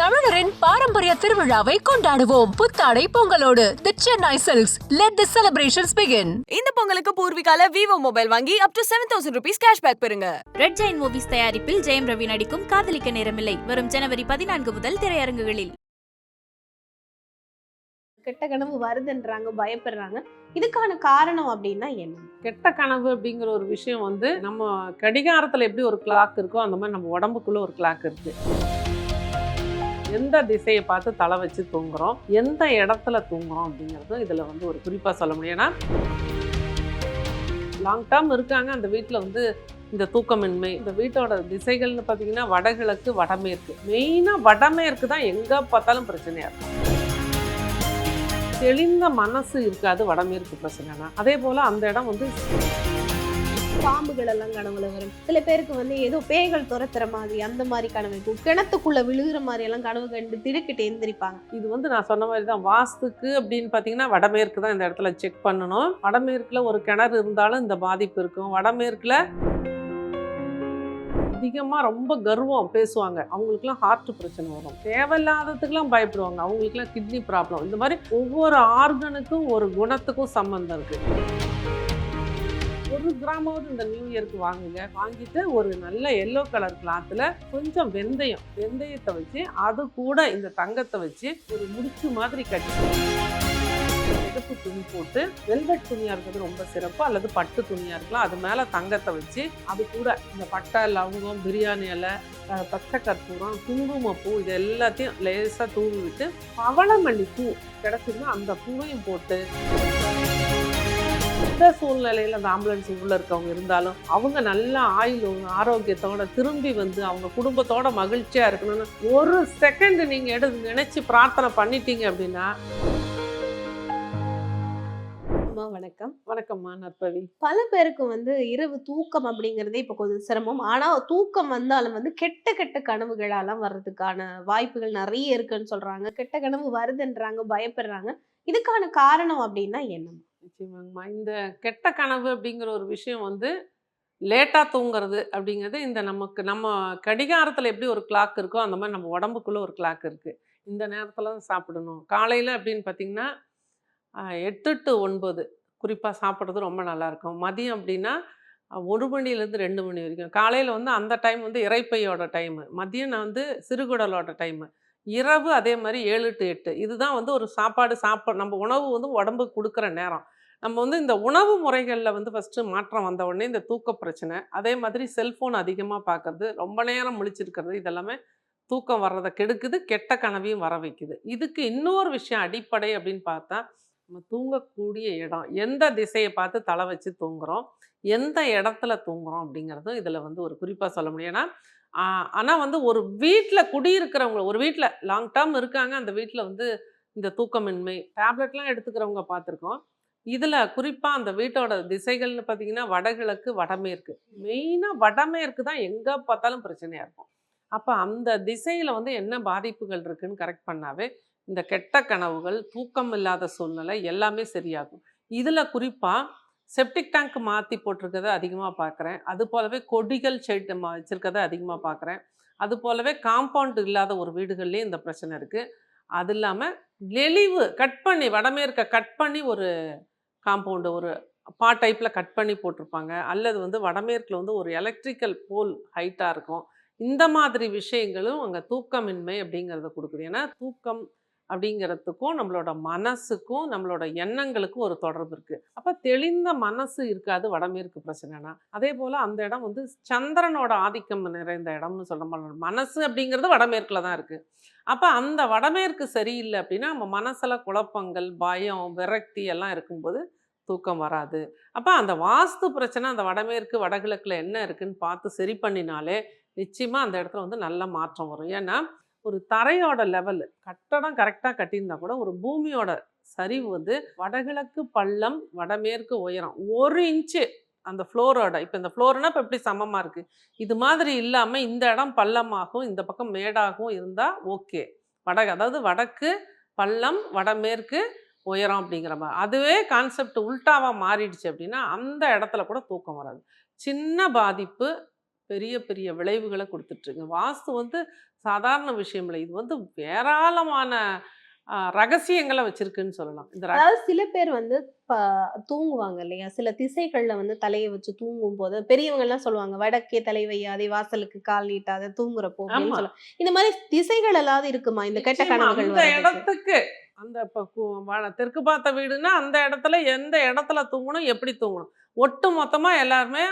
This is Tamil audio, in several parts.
தமிழரின் பாரம்பரிய திருவிழாவை கொண்டாடுவோம். புத்தாடை பொங்கலோடு the Chennai silks let the celebrations begin இந்த பொங்கலுக்கு பூர்விகால விவோ மொபைல் வாங்கி up to seven thousand rupees cashback பெறுங்க. ரெட் ஜெயின் மூவிஸ் தயாரிப்பில் ஜெயம் ரவி நடிக்கும் காதலிக்க நேரமில்லை. வரும் ஜனவரி பதினான்கு முதல் திரையரங்குகளில். கெட்ட கனவு வருதுன்றாங்க பயப்படுறாங்க. இதுக்கான காரணம் அப்படின்னா என்ன? கெட்ட கனவு அப்படிங்கிற ஒரு விஷயம் வந்து நம்ம கடிகாரத்தில் எப்படி ஒரு கிளாக் இருக்கோ அந்த மாதிரி நம்ம உடம்புக்குள்ள ஒரு கிளாக் இருக்கு. எந்த திசையை பார்த்து தலை வச்சு தூங்குறோம் எந்த இடத்துல தூங்குறோம் அப்படிங்கிறதும் இதில் வந்து ஒரு குறிப்பாக சொல்ல முடியும். ஏன்னா லாங் டேர்ம் இருக்காங்க. அந்த வீட்டில் வந்து இந்த தூக்கமின்மை இந்த வீட்டோட திசைகள்னு பார்த்தீங்கன்னா வடகிழக்கு வடமேற்கு. மெயினாக வடமேற்கு தான் எங்கே பார்த்தாலும் பிரச்சனையாக இருக்கும். தெளிந்த மனசு இருக்காது வடமேற்கு பிரச்சனைனா. அதே போல் அந்த இடம் வந்து பாம்புகள் எல்லாம் கனவுல வரும். சில பேருக்கு வந்து ஏதோ பேய்கள் துரத்துற மாதிரி அந்த மாதிரி கனவு இருக்கும். கிணத்துக்குள்ள விழுகிற மாதிரி எல்லாம் கனவு கண்டு திடுக்கிட்டு எந்திரிப்பாங்க. இது வந்து நான் சொன்ன மாதிரி தான் வாஸ்துக்கு அப்படின்னு பார்த்தீங்கன்னா வடமேற்கு தான் இந்த இடத்துல செக் பண்ணணும். வடமேற்குல ஒரு கிணறு இருந்தாலும் இந்த பாதிப்பு இருக்கும். வடமேற்குல அதிகமாக ரொம்ப கர்வம் பேசுவாங்க. அவங்களுக்குலாம் ஹார்ட் பிரச்சனை வரும். தேவையில்லாததுக்கெல்லாம் பயப்படுவாங்க. அவங்களுக்குலாம் கிட்னி ப்ராப்ளம் இந்த மாதிரி ஒவ்வொரு ஆர்கனுக்கும் ஒரு குணத்துக்கும் சம்மந்தம் இருக்குது ஒரு கிராமாவது இந்த நியூ இயருக்கு வாங்குங்க. வாங்கிட்டு ஒரு நல்ல எல்லோ கலர் கிளாத்தில் கொஞ்சம் வெந்தயம் வெந்தயத்தை வச்சு அது கூட இந்த தங்கத்தை வச்சு ஒரு முடிச்சு மாதிரி கட்டி எடுப்பு துணி போட்டு வெல்வெட் துணியாக இருக்கிறது ரொம்ப சிறப்பு. அல்லது பட்டு துணியாக இருக்கலாம். அது மேலே தங்கத்தை வச்சு அது கூட இந்த பட்டை லவங்கம் பிரியாணி இலை பச்சை கற்பூரம் குங்குமப்பூ இது எல்லாத்தையும் லேசாக தூவி விட்டு பவளமல்லி பூ கிடச்சிருந்தா அந்த பூவையும் போட்டு எந்த சூழ்நிலையில் அந்த ஆம்புலன்ஸ் உள்ள இருக்கவங்க இருந்தாலும் அவங்க நல்ல ஆயுள் ஆரோக்கியத்தோட திரும்பி வந்து அவங்க குடும்பத்தோட மகிழ்ச்சியா இருக்கணும்னு ஒரு செகண்ட் நீங்க எடுத்து நினைச்சு பிரார்த்தனை பண்ணிட்டீங்க அப்படின்னா அம்மா வணக்கம். வணக்கம்மா நற்பவி. பல பேருக்கு வந்து இரவு தூக்கம் அப்படிங்கறதே இப்ப கொஞ்சம் சிரமம். ஆனா தூக்கம் வந்தாலும் வந்து கெட்ட கெட்ட கனவுகளெல்லாம் வர்றதுக்கான வாய்ப்புகள் நிறைய இருக்குன்னு சொல்றாங்க. கெட்ட கனவு வருதுன்றாங்க பயப்படுறாங்க. இதுக்கான காரணம் அப்படின்னா என்ன நிச்சயமாங்கம்மா இந்த கெட்ட கனவு அப்படிங்கிற ஒரு விஷயம் வந்து லேட்டாக தூங்குறது அப்படிங்கிறது இந்த நமக்கு நம்ம கடிகாரத்தில் எப்படி ஒரு கிளாக் இருக்கோ அந்த மாதிரி நம்ம உடம்புக்குள்ளே ஒரு கிளாக் இருக்குது இந்த நேரத்தில் தான் சாப்பிடணும். காலையில் அப்படின்னு பார்த்தீங்கன்னா எட்டு டு ஒன்பது குறிப்பாக சாப்பிட்றது ரொம்ப நல்லாயிருக்கும் மதியம் அப்படின்னா ஒரு மணிலேருந்து ரெண்டு மணி வரைக்கும். காலையில் வந்து அந்த டைம் வந்து இறைப்பையோட டைமு மதியம் நான் வந்து சிறுகுடலோட டைமு இரவு அதே மாதிரி ஏழு டு எட்டு. இதுதான் வந்து ஒரு சாப்பாடு சாப்பாடு நம்ம உணவு வந்து உடம்புக்கு கொடுக்குற நேரம். நம்ம வந்து இந்த உணவு முறைகளில் வந்து ஃபஸ்ட்டு மாற்றம் வந்த உடனே இந்த தூக்க பிரச்சனை அதே மாதிரி செல்ஃபோன் அதிகமாக பார்க்கறது ரொம்ப நேரம் முழிச்சிருக்கிறது இதெல்லாமே தூக்கம் வர்றதை கெடுக்குது கெட்ட கனவையும் வர வைக்குது. இதுக்கு இன்னொரு விஷயம் அடிப்படை அப்படின்னு பார்த்தா நம்ம தூங்கக்கூடிய இடம் எந்த திசையை பார்த்து தலை வச்சு தூங்குறோம் எந்த இடத்துல தூங்குறோம் அப்படிங்கிறதும் இதில் வந்து ஒரு குறிப்பாக சொல்ல முடியும். ஏன்னா ஆனால் வந்து ஒரு வீட்டில் குடியிருக்கிறவங்க ஒரு வீட்டில் லாங் டேர்ம் இருக்காங்க. அந்த வீட்டில் வந்து இந்த தூக்கமின்மை டேப்லெட்லாம் எடுத்துக்கிறவங்க பார்த்துருக்கோம். இதில் குறிப்பாக அந்த வீட்டோட திசைகள்னு பார்த்தீங்கன்னா வடகிழக்கு வடமேற்கு. மெயினாக வடமேற்கு தான் எங்கே பார்த்தாலும் பிரச்சனையாக இருக்கும். அப்போ அந்த திசையில் வந்து என்ன பாதிப்புகள் இருக்குதுன்னு கரெக்ட் பண்ணாவே இந்த கெட்ட கனவுகள் தூக்கம் இல்லாத சூழ்நிலை எல்லாமே சரியாகும். இதில் குறிப்பாக செப்டிக் டேங்க் மாற்றி போட்டிருக்கிறத அதிகமாக பார்க்குறேன். அது போலவே கொடிகள் ஷெட் வச்சுருக்கிறத அதிகமாக பார்க்குறேன். அது போலவே காம்பவுண்ட் இல்லாத ஒரு வீடுகள்லேயும் இந்த பிரச்சனை இருக்குது அது இல்லாமல் நெளிவு கட் பண்ணி வடமேற்க கட் பண்ணி ஒரு காம்பவுண்டு ஒரு பா டைப்பில் கட் பண்ணி போட்டிருப்பாங்க. அல்லது வந்து வடமேற்கில் வந்து ஒரு எலக்ட்ரிக்கல் போல் ஹைட்டாக இருக்கும். இந்த மாதிரி விஷயங்களும் அங்கே தூக்கமின்மை அப்படிங்கிறத கொடுக்குது. ஏன்னா தூக்கம் அப்படிங்கிறதுக்கும் நம்மளோட மனசுக்கும் நம்மளோட எண்ணங்களுக்கும் ஒரு தொடர்பு இருக்குது அப்போ தெளிந்த மனசு இருக்காது வடமேற்கு பிரச்சனைனா. அதே போல் அந்த இடம் வந்து சந்திரனோட ஆதிக்கம் நிறைந்த இடம்னு சொல்ல முடியும் மனசு அப்படிங்கிறது வடமேற்கில் தான் இருக்குது அப்போ அந்த வடமேற்கு சரியில்லை அப்படின்னா நம்ம மனசில் குழப்பங்கள் பயம் விரக்தி எல்லாம் இருக்கும்போது தூக்கம் வராது. அப்போ அந்த வாஸ்து பிரச்சனை அந்த வடமேற்கு வடகிழக்கில் என்ன இருக்குன்னு பார்த்து சரி பண்ணினாலே நிச்சயமாக அந்த இடத்துல வந்து நல்ல மாற்றம் வரும். ஏன்னா ஒரு தரையோட லெவல் கட்டடம் கரெக்டாக கட்டியிருந்தா கூட ஒரு பூமியோட சரிவு வந்து வடகிழக்கு பள்ளம் வடமேற்கு உயரம் ஒரு இன்ச்சு அந்த ஃப்ளோரோட இப்போ இந்த ஃப்ளோர்னா இப்போ எப்படி சமமாக இருக்குது இது மாதிரி இல்லாமல் இந்த இடம் பள்ளமாகவும் இந்த பக்கம் மேடாகவும் இருந்தால் ஓகே வட அதாவது வடக்கு பள்ளம் வடமேற்கு உயரம் அப்படிங்கிற மாதிரி. அதுவே கான்செப்ட் உல்டாவாக மாறிடுச்சு அப்படின்னா அந்த இடத்துல கூட தூக்கம் வராது. சின்ன பாதிப்பு பெரிய பெரிய விளைவுகளை கொடுத்துட்ருக்கு வாஸ்து வந்து சாதாரண விஷயம் இல்லை இது வந்து ஏராளமான ரகசியங்களை வச்சிருக்குன்னு சொல்லலாம். இந்த அதாவது சில பேர் வந்து தூங்குவாங்க இல்லையா? சில திசைகள்ல வந்து தலையை வச்சு தூங்கும் போது பெரியவங்க எல்லாம் சொல்லுவாங்க வடக்கே தலை வையாதே வாசலுக்கு கால் நீட்டாத தூங்குறப்போ இந்த மாதிரி திசைகள் எல்லாம் இருக்குமா? இந்த கெட்ட கனவுகள்? இடத்துக்கு. அந்த இப்போ தெற்கு பார்த்த வீடுனா அந்த இடத்துல எந்த இடத்துல தூங்கணும் எப்படி தூங்கணும்? ஒட்டு மொத்தமா எல்லாருமே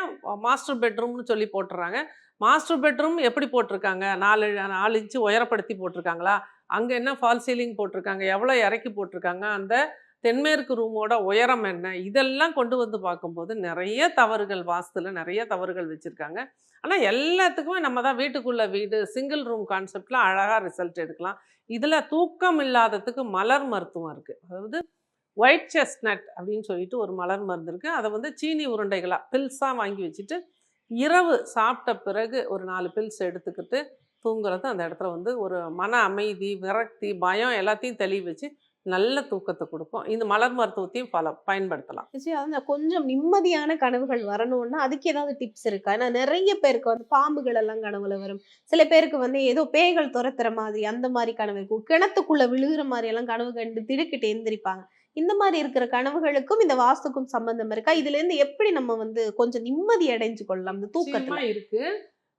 மாஸ்டர் பெட்ரூம்னு சொல்லி போட்டுறாங்க. மாஸ்டர் பெட்ரூம் எப்படி போட்டிருக்காங்க? நாலு நாலு இன்ச்சு உயரப்படுத்தி போட்டிருக்காங்களா? அங்கே என்ன ஃபால் சீலிங் போட்டிருக்காங்க? எவ்வளோ இறக்கி போட்டிருக்காங்க? அந்த தென்மேற்கு ரூமோட உயரம் என்ன? இதெல்லாம் கொண்டு வந்து பார்க்கும்போது நிறைய தவறுகள் வாஸ்துல நிறைய தவறுகள் வச்சுருக்காங்க. ஆனால் எல்லாத்துக்குமே நம்ம தான் வீட்டுக்குள்ளே வீடு சிங்கிள் ரூம் கான்செப்டில் அழகாக ரிசல்ட் எடுக்கலாம். இதில் தூக்கம் இல்லாததுக்கு மலர் மருத்துவம் இருக்குது அதாவது ஒயிட் செஸ்ட்நட் அப்படின்னு சொல்லிட்டு ஒரு மலர் மருந்து இருக்குது அதை வந்து சீனி உருண்டைகளாக பில்ஸாக வாங்கி வச்சுட்டு இரவு சாப்பிட்ட பிறகு ஒரு நாலு பில்ஸ் எடுத்துக்கிட்டு தூங்குறது அந்த இடத்துல வந்து ஒரு மன அமைதி விரக்தி பயம் எல்லாத்தையும் தெளிவு வச்சு நல்ல தூக்கத்தை கொடுக்கும். இந்த மலர் மருத்துவத்தையும் பல பயன்படுத்தலாம். சரி, அதான் கொஞ்சம் நிம்மதியான கனவுகள் வரணும்னா அதுக்கு ஏதாவது டிப்ஸ் இருக்கா? ஏன்னா நிறைய பேருக்கு வந்து பாம்புகள் எல்லாம் கனவுல வரும். சில பேருக்கு வந்து ஏதோ பேய்கள் துரத்துற மாதிரி அந்த மாதிரி கனவு இருக்கும். கிணத்துக்குள்ள விழுகிற மாதிரி எல்லாம் கனவு கண்டு திடுக்கிட்டு எந்திரிப்பாங்க. இந்த மாதிரி இருக்கிற கனவுகளுக்கும் இந்த வாஸ்துக்கும் சம்பந்தம் இருக்கா? இதுல இருந்து எப்படி நம்ம வந்து கொஞ்சம் நிம்மதி அடைஞ்சு கொள்ளலாம்? இந்த தூக்கத்துல. இருக்கு.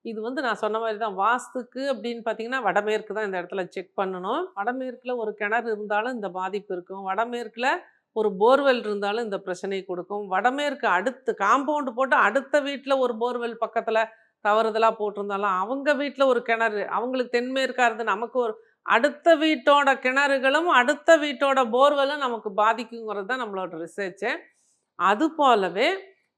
இது வந்து நான் சொன்ன மாதிரி தான் வாஸ்துக்கு அப்படின்னு பார்த்தீங்கன்னா வடமேற்கு தான் இந்த இடத்துல செக் பண்ணணும். வடமேற்கில் ஒரு கிணறு இருந்தாலும் இந்த பாதிப்பு இருக்கும். வடமேற்கில் ஒரு போர்வெல் இருந்தாலும் இந்த பிரச்சனையை கொடுக்கும். வடமேற்கு அடுத்து காம்பவுண்டு போட்டு அடுத்த வீட்டில் ஒரு போர்வெல் பக்கத்தில் தவறுதலாக போட்டிருந்தாலும் அவங்க வீட்டில் ஒரு கிணறு அவங்களுக்கு தென்மேற்காக இருந்து நமக்கு ஒரு அடுத்த வீட்டோட கிணறுகளும் அடுத்த வீட்டோட போர்வெல்லும் நமக்கு பாதிக்குங்கிறது தான் நம்மளோட ரிசர்ச்சு அது போலவே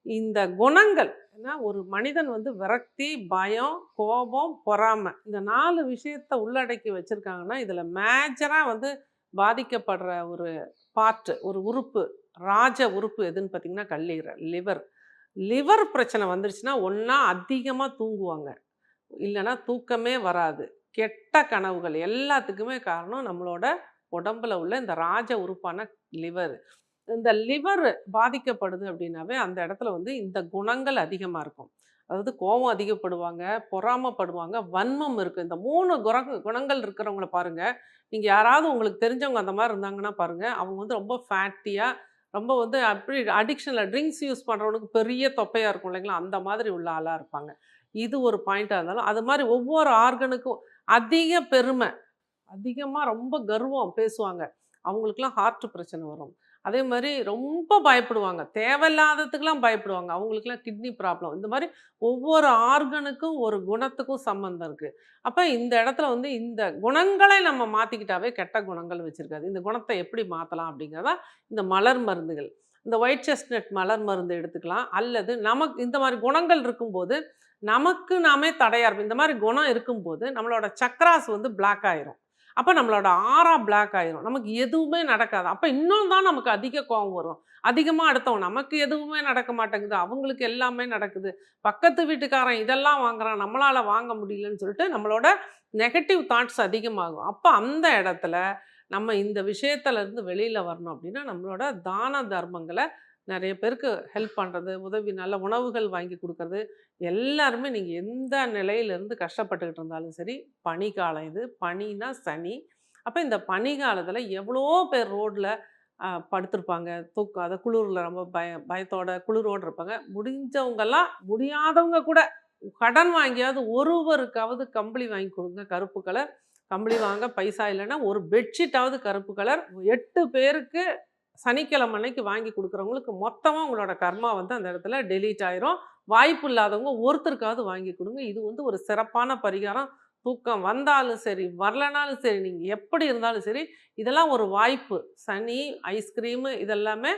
இந்த குணங்கள் ஏன்னா ஒரு மனிதன் வந்து விரக்தி பயம் கோபம் பொறாமை இந்த நாலு விஷயத்த உள்ளடக்கி வச்சுருக்காங்கன்னா இதில் மேஜராக வந்து பாதிக்கப்படுற ஒரு பார்ட்டு ஒரு உறுப்பு ராஜ உறுப்பு எதுன்னு பார்த்தீங்கன்னா கல்லீரல் லிவர் லிவர் பிரச்சனை வந்துருச்சுன்னா ஒன்றா அதிகமாக தூங்குவாங்க. இல்லைன்னா தூக்கமே வராது. கெட்ட கனவுகள் எல்லாத்துக்குமே காரணம் நம்மளோட உடம்புல உள்ள இந்த ராஜ உறுப்பான லிவர் இந்த லிவர் பாதிக்கப்படுது அப்படின்னாவே அந்த இடத்துல வந்து இந்த குணங்கள் அதிகமாக இருக்கும். அதாவது கோபம் அதிகப்படுவாங்க பொறாமப்படுவாங்க வன்மம் இருக்குது இந்த மூணு குண குணங்கள் இருக்கிறவங்கள பாருங்கள் நீங்கள் யாராவது உங்களுக்கு தெரிஞ்சவங்க அந்த மாதிரி இருந்தாங்கன்னா பாருங்கள் அவங்க வந்து ரொம்ப ஃபேட்டியாக ரொம்ப வந்து அப்படி அடிக்ஷனில் ட்ரிங்க்ஸ் யூஸ் பண்ணுறவனுக்கு பெரிய தொப்பையாக இருக்கும் இல்லைங்களா? அந்த மாதிரி உள்ள ஆளாக இருப்பாங்க. இது ஒரு பாயிண்ட்டாக இருந்தாலும் அது மாதிரி ஒவ்வொரு ஆர்கனுக்கும் அதிக பெருமை. அதிகமாக ரொம்ப கர்வம் பேசுவாங்க. அவங்களுக்குலாம் ஹார்ட் பிரச்சனை வரும். அதே மாதிரி ரொம்ப பயப்படுவாங்க. தேவையில்லாததுக்கெலாம் பயப்படுவாங்க. அவங்களுக்குலாம் கிட்னி ப்ராப்ளம் இந்த மாதிரி ஒவ்வொரு ஆர்கனுக்கும் ஒரு குணத்துக்கும் சம்மந்தம் இருக்குது அப்போ இந்த இடத்துல வந்து இந்த குணங்களை நம்ம மாற்றிக்கிட்டாவே கெட்ட குணங்கள் வச்சுருக்காது. இந்த குணத்தை எப்படி மாற்றலாம் அப்படிங்கிறதா இந்த மலர் மருந்துகள். இந்த ஒயிட் செஸ்ட்நட் மலர் மருந்து எடுத்துக்கலாம். அல்லது நமக்கு இந்த மாதிரி குணங்கள் இருக்கும்போது நமக்கு நாமே தடையாக இருக்கும் இந்த மாதிரி குணம் இருக்கும்போது நம்மளோட சக்ராஸ் வந்து பிளாக் ஆயிரும். அப்போ நம்மளோட ஆறா பிளாக் ஆயிரும். நமக்கு எதுவுமே நடக்காது. அப்போ இன்னும் தான் நமக்கு அதிக கோவம் வரும். அதிகமாக அடுத்தவன் நமக்கு எதுவுமே நடக்க மாட்டேங்குது. அவங்களுக்கு எல்லாமே நடக்குது. பக்கத்து வீட்டுக்காரன் இதெல்லாம் வாங்குறான். நம்மளால் வாங்க முடியலன்னு சொல்லிட்டு நம்மளோட நெகட்டிவ் தாட்ஸ் அதிகமாகும். அப்போ அந்த இடத்துல நம்ம இந்த விஷயத்துல இருந்து வரணும் அப்படின்னா நம்மளோட தான தர்மங்களை நிறைய பேருக்கு ஹெல்ப் பண்ணுறது உதவி நல்ல உணவுகள் வாங்கி கொடுக்கறது எல்லாருமே நீங்கள் எந்த நிலையிலேருந்து கஷ்டப்பட்டுக்கிட்டு இருந்தாலும் சரி பனிக்காலம் இது. பனினா சனி. அப்போ இந்த பனிக்காலத்தில் எவ்வளோ பேர் ரோட்டில் படுத்திருப்பாங்க. தூக்கம் அதை குளிரில் ரொம்ப பய பயத்தோட குளிரோடு இருப்பாங்க. முடிஞ்சவங்கெல்லாம் முடியாதவங்க கூட கடன் வாங்கியாவது ஒருவருக்காவது கம்பளி வாங்கி கொடுங்க. கருப்பு கலர் கம்பளி வாங்க. பைசா இல்லைன்னா ஒரு பெட்ஷீட்டாவது கருப்பு கலர் எட்டு பேருக்கு சனிக்கிழமை அன்னைக்கு வாங்கி கொடுக்குறவங்களுக்கு மொத்தமாக உங்களோட கர்மா வந்து அந்த இடத்துல டெலீட் ஆயிரும். வாய்ப்பு இல்லாதவங்க ஒருத்தருக்காவது வாங்கி கொடுங்க. இது வந்து ஒரு சிறப்பான பரிகாரம். தூக்கம் வந்தாலும் சரி வரலனாலும் சரி நீங்கள் எப்படி இருந்தாலும் சரி இதெல்லாம் ஒரு வாய்ப்பு. சனி ஐஸ்கிரீமு இதெல்லாமே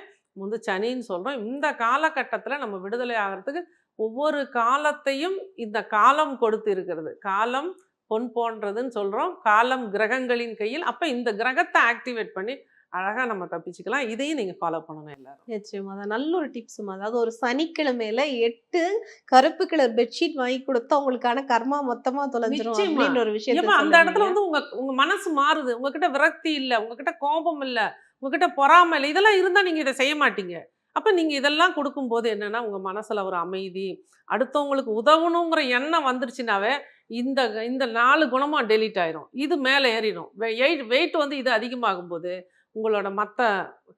வந்து சனின்னு சொல்கிறோம் இந்த காலகட்டத்தில் நம்ம விடுதலை ஆகிறதுக்கு ஒவ்வொரு காலத்தையும் இந்த காலம் கொடுத்து இருக்கிறது. காலம் பொன் போன்றதுன்னு சொல்கிறோம் காலம் கிரகங்களின் கையில். அப்போ இந்த கிரகத்தை ஆக்டிவேட் பண்ணி அழகாக நம்ம தப்பிச்சுக்கலாம். இதையும் நீங்கள் ஃபாலோ பண்ணணும் எல்லாரும். நிச்சயமா. அதான் நல்ல ஒரு டிப்ஸுமா அதாவது ஒரு சனிக்கிழமையில எட்டு கருப்பு கலர் பெட்ஷீட் வாங்கி கொடுத்தா உங்களுக்கான கர்மா மொத்தமா தொலைஞ்சிரும். அப்படின்ற ஒரு ஏப்பா அந்த இடத்துல. வந்து உங்க உங்க மனசு மாறுது. உங்ககிட்ட விரக்தி இல்ல. உங்ககிட்ட கோபம் இல்ல. உங்ககிட்ட பொறாமை இல்லை. இதெல்லாம் இருந்தா நீங்க இதை செய்ய மாட்டீங்க. அப்ப நீங்க இதெல்லாம் கொடுக்கும்போது என்னன்னா உங்க மனசுல ஒரு அமைதி அடுத்தவங்களுக்கு உதவணுங்கிற எண்ணம் வந்துருச்சுனாவே இந்த இந்த நாலு குணமும் டெலீட் ஆயிரும். இது மேலே ஏறிடும் வெயிட் வெயிட் வந்து இது அதிகமாகும் போது உங்களோட மற்ற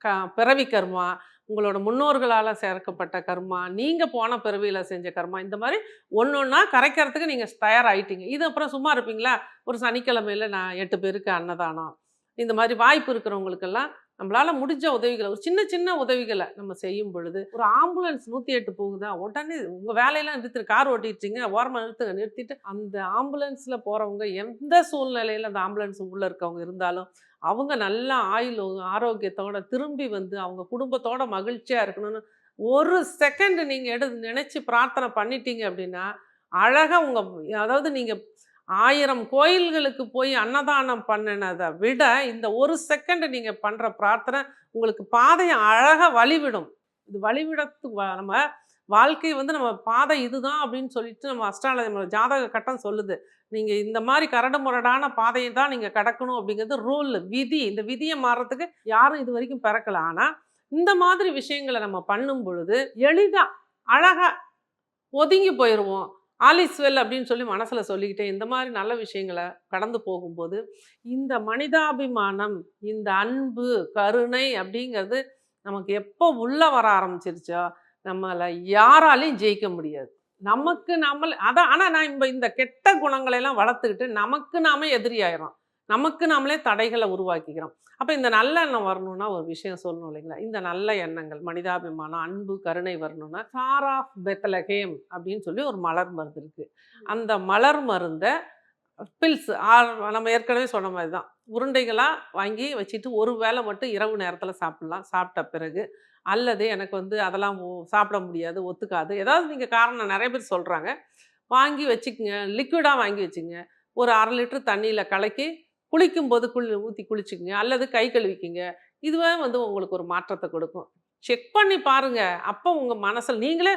க பிறவி கர்மா உங்களோட முன்னோர்களால் சேர்க்கப்பட்ட கர்மா நீங்கள் போன பிறவியில் செஞ்ச கர்மா இந்த மாதிரி ஒன்று ஒன்றா கரைக்கிறதுக்கு நீங்கள் தயாராகிட்டீங்க இது அப்புறம் சும்மா இருப்பீங்களா? ஒரு சனிக்கிழமையில் நான் எட்டு பேருக்கு அன்னதானம். இந்த மாதிரி வாய்ப்பு இருக்கிறவங்களுக்கெல்லாம் நம்மளால் முடிஞ்ச உதவிகளை ஒரு சின்ன சின்ன உதவிகளை நம்ம செய்யும் பொழுது ஒரு ஆம்புலன்ஸ் நூற்றி எட்டு போகுதா? உடனே உங்கள் வேலையெல்லாம் நிறுத்தி கார் ஓட்டிடுச்சிங்க ஓரமாக நிறுத்துங்க நிறுத்திட்டு அந்த ஆம்புலன்ஸில் போகிறவங்க எந்த சூழ்நிலையில் அந்த ஆம்புலன்ஸ் உள்ளே இருக்கவங்க இருந்தாலும் அவங்க நல்ல ஆயுள் ஆரோக்கியத்தோட திரும்பி வந்து அவங்க குடும்பத்தோட மகிழ்ச்சியாக இருக்கணும்னு ஒரு செகண்ட் நீங்கள் எடு நினச்சி பிரார்த்தனை பண்ணிட்டீங்க அப்படின்னா அழகாக உங்கள் அதாவது நீங்கள் ஆயிரம் கோயில்களுக்கு போய் அன்னதானம் பண்ணினதை விட இந்த ஒரு செகண்ட் நீங்கள் பண்ணுற பிரார்த்தனை உங்களுக்கு பாதையை அழகாக வழிவிடும். இது வழிவிடத்து வ- நம்ம வாழ்க்கை வந்து நம்ம பாதை இதுதான் அப்படின்னு சொல்லிட்டு நம்ம அஸ்ட்ராலஜி ஜாதக கட்டம் சொல்லுது. நீங்கள் இந்த மாதிரி கரடு முரடான பாதையை தான் நீங்கள் கடக்கணும் அப்படிங்கிறது ரூல் விதி. இந்த விதியை மாறுறதுக்கு யாரும் இது வரைக்கும் பிறக்கல. ஆனால் இந்த மாதிரி விஷயங்களை நம்ம பண்ணும் பொழுது எளிதாக அழகாக ஒதுங்கி போயிடுவோம் ஆலிஸ் வெல் அப்படின்னு சொல்லி மனசில் சொல்லிக்கிட்டே இந்த மாதிரி நல்ல விஷயங்களை கடந்து போகும்போது இந்த மனிதாபிமானம் இந்த அன்பு கருணை அப்படிங்கிறது நமக்கு எப்போ உள்ளே வர ஆரம்பிச்சிருச்சோ நம்மளை யாராலையும் ஜெயிக்க முடியாது. நமக்கு நம்மள அதான் ஆனால் நான் இப்போ இந்த கெட்ட குணங்களை எல்லாம் வளர்த்துக்கிட்டு நமக்கு நாம எதிரி ஆயிரும் நமக்கு நாமளே தடைகளை உருவாக்கிக்கிறோம். அப்போ இந்த நல்ல எண்ணம் வரணும்னா ஒரு விஷயம் சொல்லணும் இல்லைங்களா? இந்த நல்ல எண்ணங்கள் மனிதாபிமானம் அன்பு கருணை வரணும்னா சார் ஆஃப் பெத்தலகேம் அப்படின்னு சொல்லி ஒரு மலர் மருந்து இருக்கு. அந்த மலர் மருந்தை பில்ஸ் நம்ம ஏற்கனவே சொன்ன மாதிரி தான். உருண்டைகளாக வாங்கி வச்சுட்டு ஒரு வேளை மட்டும் இரவு நேரத்தில் சாப்பிட்லாம். சாப்பிட்ட பிறகு அல்லது எனக்கு வந்து அதெல்லாம் சாப்பிட முடியாது ஒத்துக்காது. ஏதாவது நீங்கள் காரணம் நிறைய பேர் சொல்கிறாங்க வாங்கி வச்சுக்கோங்க லிக்விடாக வாங்கி வச்சுங்க. ஒரு அரை லிட்டர் தண்ணியில் கலக்கி குளிக்கும்போது குளி ஊற்றி குளிச்சுக்குங்க. அல்லது கை கழுவிக்குங்க. இதுவே வந்து உங்களுக்கு ஒரு மாற்றத்தை கொடுக்கும். செக் பண்ணி பாருங்க. அப்போ உங்கள் மனசில் நீங்களே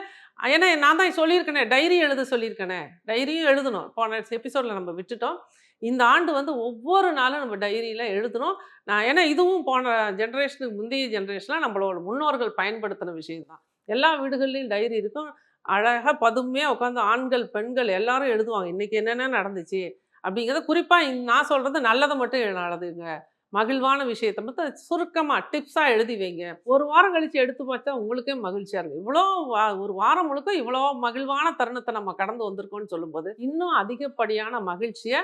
ஏன்னா நான் தான் சொல்லியிருக்கேனே டைரி எழுத சொல்லியிருக்கேனே. டைரியும் எழுதணும். போன எபிசோடில் நம்ம விட்டுட்டோம். இந்த ஆண்டு வந்து ஒவ்வொரு நாளும் நம்ம டைரியில் எழுதுகிறோம் நான் ஏன்னா இதுவும் போன ஜென்ரேஷனுக்கு முந்தைய ஜென்ரேஷனில் நம்மளோட முன்னோர்கள் பயன்படுத்தின விஷயம் தான். எல்லா வீடுகள்லையும் டைரி இருக்கும். அழகாக பதுமையாக உட்காந்து ஆண்கள் பெண்கள் எல்லாரும் எழுதுவாங்க. இன்றைக்கி என்னென்ன நடந்துச்சு? அப்படிங்கிறத குறிப்பாக நான் சொல்கிறது நல்லதை மட்டும் நடந்துங்க மகிழ்வான விஷயத்தை மட்டும் சுருக்கமாக டிப்ஸாக எழுதி வைங்க. ஒரு வாரம் கழித்து எடுத்து பார்த்தா உங்களுக்கே மகிழ்ச்சியாக இருக்கும். இவ்வளோ வா- ஒரு வாரம் முழுக்க இவ்வளோ மகிழ்வான தருணத்தை நம்ம கடந்து வந்திருக்கோம்னு சொல்லும்போது இன்னும் அதிகப்படியான மகிழ்ச்சியை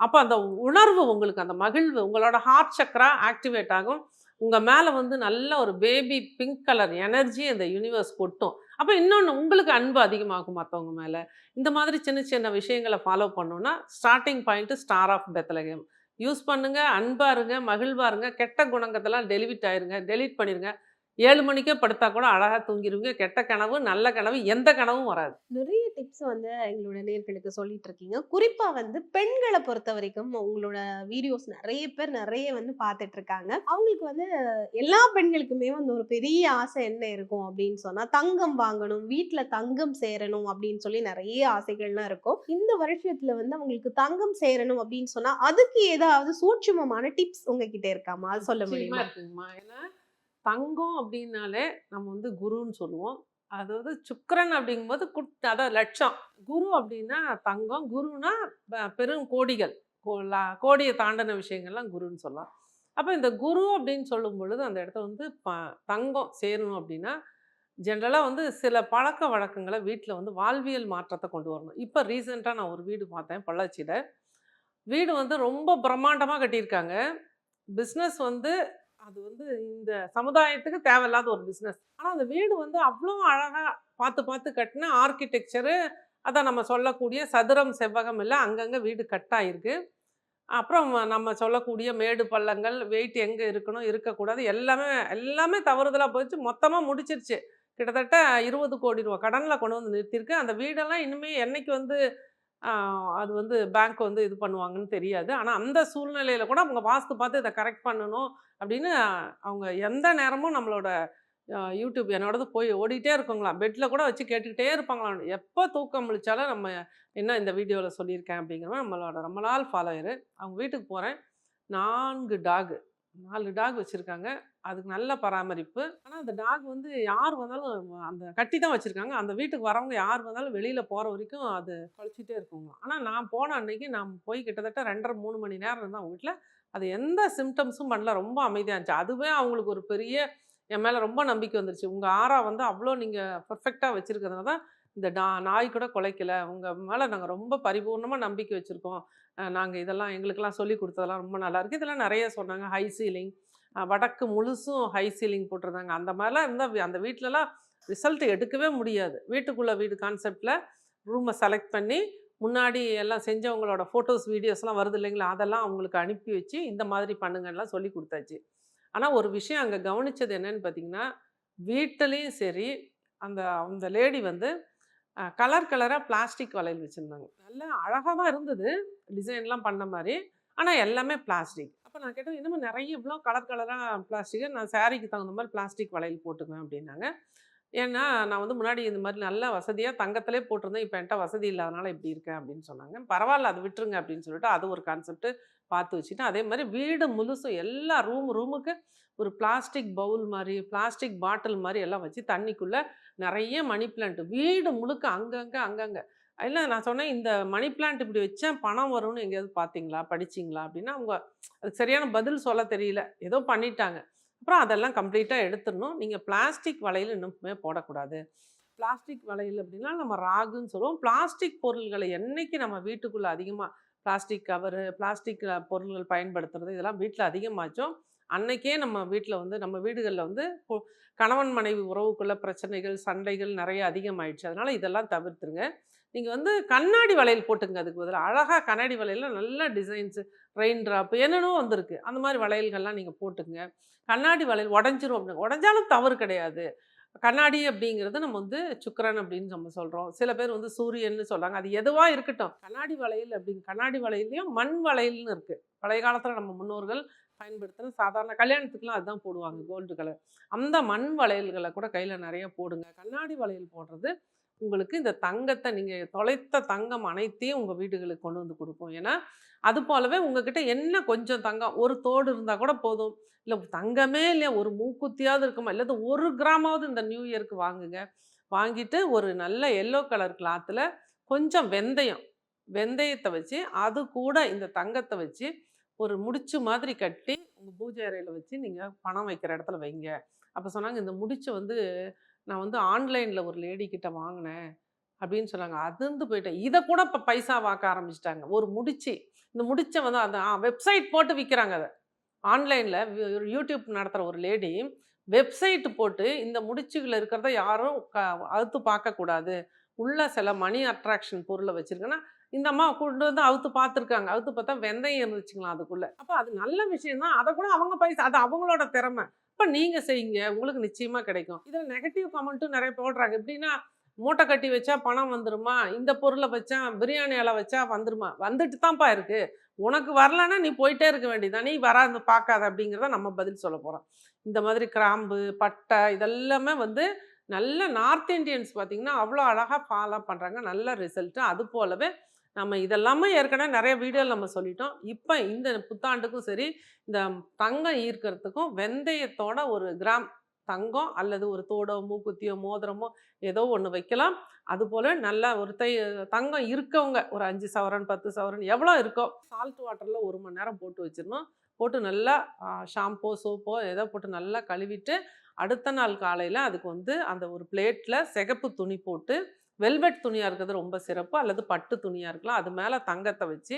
அப்போ அந்த உணர்வு உங்களுக்கு அந்த மகிழ்வு உங்களோட ஹார்ட் சக்கரா ஆக்டிவேட் ஆகும். உங்கள் மேலே வந்து நல்ல ஒரு பேபி பிங்க் கலர் எனர்ஜி அந்த யூனிவர்ஸ் கொட்டும். அப்போ இன்னொன்று உங்களுக்கு அன்பு அதிகமாகும் மற்றவங்க மேலே. இந்த மாதிரி சின்ன சின்ன விஷயங்களை ஃபாலோ பண்ணோன்னா starting point star of Bethlehem use பண்ணுங்கள் அன்பாருங்க மகிழ்வாருங்க கெட்ட குணங்கத்தெல்லாம் டெலிவிட் ஆயிருங்க டெலிட் பண்ணிடுங்க ஏழு மணிக்கே படுத்தா கூட அழகாக தூங்கிடுவீங்க கெட்ட கனவு நல்ல கனவு எந்த கனவும் வராது. நிறைய டிப்ஸ் வந்து எங்களோட நேர்களுக்கு சொல்லிட்டு இருக்கீங்க. குறிப்பா வந்து பெண்களை பொறுத்த வரைக்கும் உங்களோட வீடியோஸ் நிறைய பேர் நிறைய வந்து பார்த்துட்டு இருக்காங்க. அவங்களுக்கு வந்து எல்லா பெண்களுக்குமே வந்து ஒரு பெரிய ஆசை என்ன இருக்கும் அப்படின்னு சொன்னா தங்கம் வாங்கணும் வீட்ல தங்கம் சேரணும் அப்படின்னு சொல்லி நிறைய ஆசைகள்லாம் இருக்கும். இந்த வருஷத்துல வந்து அவங்களுக்கு தங்கம் சேரணும் அப்படின்னு சொன்னா அதுக்கு ஏதாவது சூட்சுமமான டிப்ஸ் உங்ககிட்ட இருக்காமா? சொல்ல முடியுமா? இருக்குங்கம்மா. ஏன்னா தங்கம் அப்படின்னாலே நம்ம வந்து குருன்னு சொல்லுவோம். அதாவது சுக்கரன் அப்படிங்கும்போது குட் அதாவது லட்சம். குரு அப்படின்னா தங்கம். குருனா ப- பெரும் கோடிகள். கோ- லா- கோடியை தாண்டின விஷயங்கள்லாம் குருன்னு சொல்லலாம். அப்போ இந்த குரு அப்படின்னு சொல்லும் பொழுது அந்த இடத்த வந்து ப தங்கம் சேரணும் அப்படின்னா ஜென்ரலாக வந்து சில பழக்க வழக்கங்களை வீட்டில் வந்து வாழ்வியல் மாற்றத்தை கொண்டு வரணும். இப்போ ரீசெண்டாக நான் ஒரு வீடு பார்த்தேன் பொள்ளாச்சியில். வீடு வந்து ரொம்ப பிரம்மாண்டமாக கட்டியிருக்காங்க. பிஸ்னஸ் வந்து அது வந்து இந்த சமுதாயத்துக்கு தேவையில்லாத ஒரு பிஸ்னஸ் ஆனால் அந்த வீடு வந்து அவ்வளோ அழகாக பார்த்து பார்த்து கட்டின ஆர்கிடெக்சரு அதான் நம்ம சொல்லக்கூடிய சதுரம் செவ்வகம் இல்லை அங்கங்கே வீடு கட்டாயிருக்கு அப்புறம் நம்ம சொல்லக்கூடிய மேடு பள்ளங்கள் வெயிட் எங்கே இருக்கணும் இருக்கக்கூடாது எல்லாமே எல்லாமே தவறுதலாக போயிடுச்சு. மொத்தமாக முடிச்சிருச்சு. கிட்டத்தட்ட இருபது கோடி ரூபா கடனில் கொண்டு வந்து நிறுத்தியிருக்கு. அந்த வீடெல்லாம் இனிமேல் என்னைக்கு வந்து அது வந்து பேங்க் வந்து இது பண்ணுவாங்கன்னு தெரியாது. ஆனால் அந்த சூழ்நிலையில் கூட அவங்க வாஸ்து பார்த்து இதை கரெக்ட் பண்ணணும் அப்படின்னு அவங்க எந்த நேரமும் நம்மளோட யூடியூப் என்னோடது போய் ஓடிட்டே இருக்குங்களாம் பெட்டில் கூட வச்சு கேட்டுக்கிட்டே இருப்பாங்களாம் எப்போ தூக்கம் முழிச்சாலும் நம்ம என்ன இந்த வீடியோவில் சொல்லியிருக்கேன் அப்படிங்கிறவங்க நம்மளோட ரொம்ப நாள் ஃபாலோயரு அவங்க வீட்டுக்கு போகிறேன் நான்கு டாகு நாலு டாக் வச்சுருக்காங்க. அதுக்கு நல்ல பராமரிப்பு. ஆனால் அந்த டாக் வந்து யார் வந்தாலும் அந்த கட்டி தான் வச்சுருக்காங்க. அந்த வீட்டுக்கு வரவங்க யார் வந்தாலும் வெளியில் போகிற வரைக்கும் அது குழச்சிட்டே இருக்குங்க ஆனால் நான் போன அன்னைக்கு நான் போய் கிட்டத்தட்ட ரெண்டரை மூணு மணி நேரம் இருந்தேன் அவங்க வீட்டில் அது எந்த சிம்டம்ஸும் பண்ணல. ரொம்ப அமைதியாக இருந்துச்சு. அதுவே அவங்களுக்கு ஒரு பெரிய என் மேலே ரொம்ப நம்பிக்கை வந்துருச்சு. உங்கள் ஆறா வந்து அவ்வளோ நீங்கள் பர்ஃபெக்டாக வச்சுருக்கிறதுனால தான் இந்த டா நாய் கூட குலைக்கல. உங்கள் மேலே நாங்கள் ரொம்ப பரிபூர்ணமாக நம்பிக்கை வச்சுருக்கோம். நாங்கள் இதெல்லாம் எங்களுக்கெல்லாம் சொல்லி கொடுத்ததெல்லாம் ரொம்ப நல்லாயிருக்கு இதெல்லாம் நிறைய சொன்னாங்க. ஹை சீலிங் வடக்கு முழுசும் ஹை சீலிங் போட்டிருந்தாங்க. அந்த மாதிரிலாம் இருந்தால் அந்த வீட்டிலலாம் ரிசல்ட் எடுக்கவே முடியாது. வீட்டுக்குள்ளே வீடு கான்செப்டில் ரூமை செலக்ட் பண்ணி முன்னாடி எல்லாம் செஞ்சவங்களோட ஃபோட்டோஸ் வீடியோஸ்லாம் வருது இல்லைங்களா? அதெல்லாம் அவங்களுக்கு அனுப்பி வச்சு இந்த மாதிரி பண்ணுங்கலாம் சொல்லி கொடுத்தாச்சு. ஆனால் ஒரு விஷயம் அங்கே கவனிச்சது என்னன்னு பார்த்தீங்கன்னா வீட்டிலையும் சரி அந்த அந்த லேடி வந்து கலர் கலராக பிளாஸ்டிக் வளையல் வச்சுருந்தாங்க. நல்லா அழகாக தான் இருந்தது டிசைன்லாம் பண்ண மாதிரி. ஆனால் எல்லாமே பிளாஸ்டிக் அப்போ நான் கேட்டேன் இன்னமும் நிறைய இவ்வளோ கலர் கலராக பிளாஸ்டிக்கு நான் சாரீக்கு தகுந்த மாதிரி பிளாஸ்டிக் வளையல் போட்டுக்குவேன் அப்படின்னாங்க. ஏன்னா நான் வந்து முன்னாடி இந்த மாதிரி நல்ல வசதியாக தங்கத்திலே போட்டிருந்தேன். இப்போ என்கிட்ட வசதி இல்லாதனால இப்படி இருக்கேன் அப்படின்னு சொன்னாங்க. பரவாயில்ல அது விட்டுருங்க அப்படின்னு சொல்லிட்டு அது ஒரு கான்செப்ட் பார்த்து வச்சுட்டு அதே மாதிரி வீடு முழுசும் எல்லா ரூம் ரூமுக்கு ஒரு பிளாஸ்டிக் பவுல் மாதிரி பிளாஸ்டிக் பாட்டில் மாதிரி எல்லாம் வச்சு தண்ணிக்குள்ளே நிறைய மணி பிளான்ட் வீடு முழுக்க அங்கங்கே அங்கங்கே. இல்லை நான் சொன்னேன் இந்த மணி பிளான்ட் இப்படி வச்சேன் பணம் வரும்னு எங்கேயாவது பார்த்தீங்களா? படிச்சிங்களா? அப்படின்னா அவங்க அதுக்கு சரியான பதில் சொல்ல தெரியல. ஏதோ பண்ணிட்டாங்க. அப்புறம் அதெல்லாம் கம்ப்ளீட்டாக எடுத்துடணும். நீங்கள் பிளாஸ்டிக் வளையல் இன்னுமே போடக்கூடாது. பிளாஸ்டிக் வளையல் அப்படின்னா நம்ம ராகுன்னு சொல்லுவோம். பிளாஸ்டிக் பொருள்களை என்னைக்கு நம்ம வீட்டுக்குள்ளே அதிகமாக பிளாஸ்டிக் கவரு பிளாஸ்டிக் பொருள்கள் பயன்படுத்துறது இதெல்லாம் வீட்டில் அதிகமாச்சோ அன்னைக்கே நம்ம வீட்டில் வந்து நம்ம வீடுகளில் வந்து கணவன் மனைவி உறவுக்குள்ள பிரச்சனைகள் சண்டைகள் நிறைய அதிகமாயிடுச்சு. அதனால் இதெல்லாம் தவிர்த்துருங்க. நீங்கள் வந்து கண்ணாடி வளையல் போட்டுங்க அதுக்கு பதிலாக அழகாக கண்ணாடி வளையலில் நல்ல டிசைன்ஸு ரெயின் ட்ராப் என்னென்னோ வந்திருக்கு. அந்த மாதிரி வளையல்கள்லாம் நீங்கள் போட்டுங்க. கண்ணாடி வளையல் உடஞ்சிரும் அப்படின்னு உடஞ்சாலும் தவறு கிடையாது. கண்ணாடி அப்படிங்கிறது நம்ம வந்து சுக்கரன் அப்படின்னு நம்ம சொல்கிறோம் சில பேர் வந்து சூரியன்னு சொல்கிறாங்க அது எதுவாக இருக்கட்டும். கண்ணாடி வளையல் அப்படின்னு கண்ணாடி வளையல்லையும் மண் வளையல்னு இருக்குது பழைய காலத்தில் நம்ம முன்னோர்கள் பயன்படுத்தின சாதாரண கல்யாணத்துக்குலாம் அதுதான் போடுவாங்க கோல்டு கலர் அந்த மண் வளையல்களை கூட கையில் நிறைய போடுங்க. கண்ணாடி வளையல் போடுறது உங்களுக்கு இந்த தங்கத்தை நீங்கள் தொலைத்த தங்கம் அனைத்தையும் உங்கள் வீடுகளுக்கு கொண்டு வந்து கொடுக்கும். ஏன்னா அது போலவே உங்ககிட்ட என்ன கொஞ்சம் தங்கம் ஒரு தோடு இருந்தால் கூட போதும். இல்லை தங்கமே இல்லையா ஒரு மூக்குத்தியாவது இருக்குமா இல்லை ஒரு கிராமாவது இந்த நியூ இயருக்கு வாங்குங்க. வாங்கிட்டு ஒரு நல்ல எல்லோ கலர் கிளாத்தில் கொஞ்சம் வெந்தயம் வெந்தயத்தை வச்சு அது கூட இந்த தங்கத்தை வச்சு ஒரு முடிச்சு மாதிரி கட்டி உங்கள் பூஜை அறையில் வச்சு நீங்கள் பணம் வைக்கிற இடத்துல வைங்க. அப்போ சொன்னாங்க இந்த முடிச்சை வந்து நான் வந்து ஆன்லைனில் ஒரு லேடி கிட்ட வாங்கினேன் அப்படின்னு சொன்னாங்க. அதிர்ந்து போயிட்டேன். இதை கூட இப்போ பைசா வாக்க ஆரம்பிச்சிட்டாங்க. ஒரு முடிச்சு. இந்த முடிச்ச வந்து அந்த வெப்சைட் போட்டு விற்கிறாங்க அதை. ஆன்லைனில் யூடியூப் நடத்துகிற ஒரு லேடி வெப்சைட்டு போட்டு இந்த முடிச்சுகள் இருக்கிறத யாரும் க அவுத்து பார்க்கக்கூடாது உள்ள சில மணி அட்ராக்ஷன் பொருளை வச்சுருக்கேன்னா இந்த அம்மா கொண்டு வந்து அவுத்து பார்த்துருக்காங்க அவுத்து பார்த்தா வெந்தயம் இருந்துச்சுங்களா அதுக்குள்ளே. அப்போ அது நல்ல விஷயம் தான் அதை கூட அவங்க பைசா அது அவங்களோட திறமை. அப்போ நீங்கள் செய்யுங்க உங்களுக்கு நிச்சயமாக கிடைக்கும். இதில் நெகட்டிவ் கமெண்ட்டும் நிறைய போடுறாங்க. எப்படின்னா மூட்டை கட்டி வச்சா பணம் வந்துருமா? இந்த பொருளை வச்சா பிரியாணி இலை வச்சா வந்துருமா? வந்துட்டு தான்ப்பா இருக்கு. உனக்கு வரலன்னா நீ போயிட்டே இருக்க வேண்டியதான் நீ வராது பார்க்காத அப்படிங்கிறத நம்ம பதில் சொல்ல போகிறோம் இந்த மாதிரி கிராம்பு பட்டை இதெல்லாமே வந்து நல்ல நார்த் இந்தியன்ஸ் பார்த்தீங்கன்னா அவ்வளோ அழகாக ஃபாலோ பண்ணுறாங்க நல்ல ரிசல்ட்டு அது போலவே நம்ம இதெல்லாமே ஏற்கனவே நிறைய வீடியோவில் நம்ம சொல்லிட்டோம். இப்போ இந்த புத்தாண்டுக்கும் சரி இந்த தங்கம் ஈர்க்கிறதுக்கும் வெந்தயத்தோட ஒரு கிராம் தங்கம் அல்லது ஒரு தோடோ மூக்குத்தியோ மோதிரமோ ஏதோ ஒன்று வைக்கலாம். அதுபோல் நல்லா ஒரு தை தங்கம் இருக்கவங்க ஒரு அஞ்சு சவரன் பத்து சவரன் எவ்வளோ இருக்கோ சால்ட் வாட்டரில் ஒரு மணி நேரம் போட்டு வச்சிடணும். போட்டு நல்லா ஷாம்போ சோப்போ ஏதோ போட்டு நல்லா கழுவிட்டு அடுத்த நாள் காலையில் அதுக்கு வந்து அந்த ஒரு பிளேட்டில் சிகப்பு துணி போட்டு வெல்வெட் துணியாக இருக்கிறது ரொம்ப சிறப்பு. அல்லது பட்டு துணியாக இருக்கலாம். அது மேலே தங்கத்தை வச்சு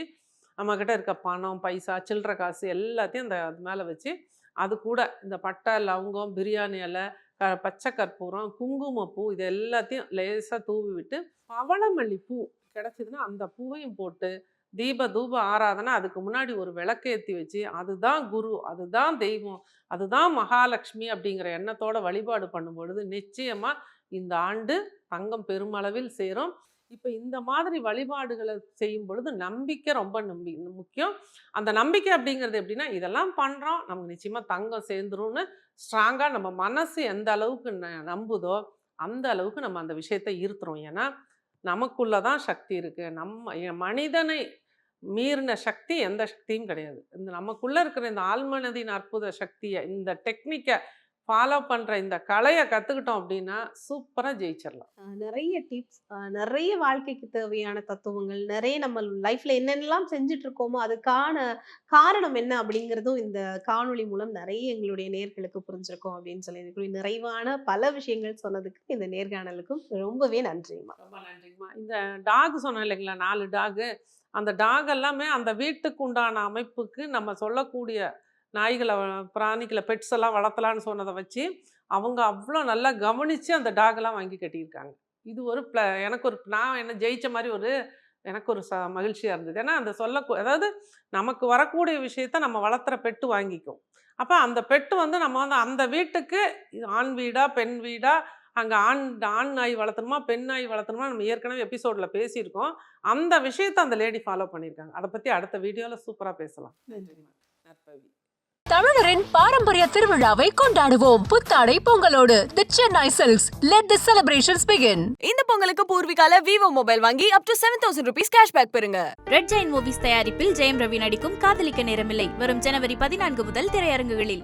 நம்மக்கிட்ட இருக்க பணம் பைசா சில்லற காசு எல்லாத்தையும் அந்த அது மேலே வச்சு அது கூட இந்த பட்டை லவங்கம் பிரியாணி இலை க பச்சை கற்பூரம் குங்குமப்பூ இது எல்லாத்தையும் லேசாக தூவி விட்டு பவளமல்லி பூ கிடச்சிதுன்னா அந்த பூவையும் போட்டு தீப தூப ஆராதனை அதுக்கு முன்னாடி ஒரு விளக்கேற்றி வச்சு அதுதான் குரு அதுதான் தெய்வம் அதுதான் மகாலட்சுமி அப்படிங்கிற எண்ணத்தோட வழிபாடு பண்ணும் பொழுது நிச்சயமாக இந்த ஆண்டு தங்கம் பெருமளவில் சேரும். இப்போ இந்த மாதிரி வழிபாடுகளை செய்யும் பொழுது நம்பிக்கை ரொம்ப நம்பி முக்கியம். அந்த நம்பிக்கை அப்படிங்கிறது எப்படின்னா இதெல்லாம் பண்ணுறோம் நமக்கு நிச்சயமாக தங்கம் சேர்ந்துரும்னு ஸ்ட்ராங்காக நம்ம மனசு எந்த அளவுக்கு ந- நம்புதோ அந்த அளவுக்கு நம்ம அந்த விஷயத்தை ஈர்த்துறோம். ஏன்னா நமக்குள்ள தான் சக்தி இருக்குது நம்ம மனிதனை மீறின சக்தி எந்த சக்தியும் கிடையாது. இந்த நமக்குள்ளே இருக்கிற இந்த ஆழ்மனதின் அற்புத சக்தியை இந்த டெக்னிக்கை ஃபாலோ பண்ற இந்த கலையை கத்துக்கிட்டோம் அப்படின்னா சூப்பரா ஜெயிச்சிடலாம். நிறைய டிப்ஸ் நிறைய வாழ்க்கைக்கு தேவையான தத்துவங்கள் நிறைய நம்ம லைஃப்ல என்னென்னலாம் செஞ்சுட்டு இருக்கோமோ அதுக்கான காரணம் என்ன அப்படிங்கிறதும் இந்த காணொளி மூலம் நிறைய எங்களுடைய நேர்களுக்கு புரிஞ்சிருக்கும் அப்படின்னு சொல்லி இதுக்குரிய நிறைவான பல விஷயங்கள் சொன்னதுக்கு இந்த நேர்காணலுக்கும் ரொம்பவே நன்றிம்மா. ரொம்ப நன்றிங்கம்மா இந்த டாக் சொன்னோம் இல்லைங்களா நாலு டாகு அந்த டாக் எல்லாமே அந்த வீட்டுக்கு உண்டான அமைப்புக்கு நம்ம சொல்லக்கூடிய நாய்களை பிராணிகளை பெட்ஸ் எல்லாம் வளர்த்தலான்னு சொன்னதை வச்சு அவங்க அவ்வளோ நல்லா கவனித்து அந்த டாகெல்லாம் வாங்கி கட்டியிருக்காங்க. இது ஒரு ப்ள எனக்கு ஒரு நான் என்ன ஜெயித்த மாதிரி ஒரு எனக்கு ஒரு ச மகிழ்ச்சியாக இருந்தது. ஏன்னா அந்த சொல்ல அதாவது நமக்கு வரக்கூடிய விஷயத்த நம்ம வளர்த்துற பெட்டு வாங்கிக்கும். அப்போ அந்த பெட்டு வந்து நம்ம வந்து அந்த வீட்டுக்கு இது ஆண் வீடா பெண் வீடா அங்கே ஆண் ஆண் நாய் வளர்த்தணுமா பெண் நாய் வளர்த்தணுமா நம்ம ஏற்கனவே எபிசோடில் பேசியிருக்கோம். அந்த விஷயத்தை அந்த லேடி ஃபாலோ பண்ணியிருக்காங்க. அதை பற்றி அடுத்த வீடியோவில் சூப்பராக பேசலாம். நன்றி. நற்பவி. தமிழரின் பாரம்பரிய திருவிழாவை கொண்டாடுவோம். புத்தாடை பொங்கலோடு the Chennai silks let the celebrations begin இந்த பொங்கலுக்கு பூர்விகால விவோ மொபைல் வாங்கி up to seven thousand rupees cashback பெறுங்க. ரெட் ஜெயின் மூவிஸ் தயாரிப்பில் ஜெயம் ரவி நடிக்கும் காதலிக்க நேரமில்லை. வரும் ஜனவரி பதினான்கு முதல் திரையரங்குகளில்.